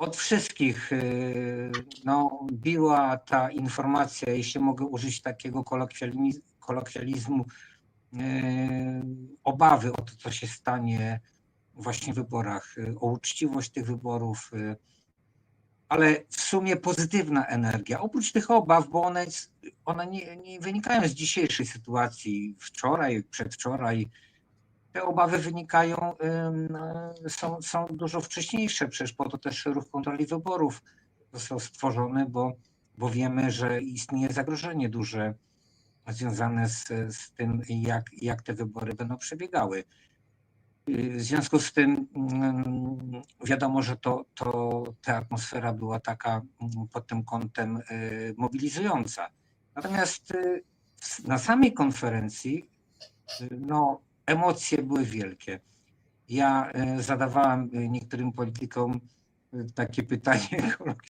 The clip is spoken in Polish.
od wszystkich y, no, biła ta informacja, jeśli mogę użyć takiego kolokwializmu, y, obawy o to, co się stanie właśnie w wyborach, y, o uczciwość tych wyborów, ale w sumie pozytywna energia. Oprócz tych obaw, bo one, one nie, nie wynikają z dzisiejszej sytuacji, wczoraj, przedwczoraj. Te obawy wynikają, są, są dużo wcześniejsze, przecież po to też ruch kontroli wyborów został stworzony, bo, bo wiemy, że istnieje zagrożenie duże związane z, z tym, jak, jak te wybory będą przebiegały. W związku z tym wiadomo, że to, to ta atmosfera była taka pod tym kątem y, mobilizująca. Natomiast y, na samej konferencji y, no, emocje były wielkie. Ja y, zadawałem y, niektórym politykom y, takie pytanie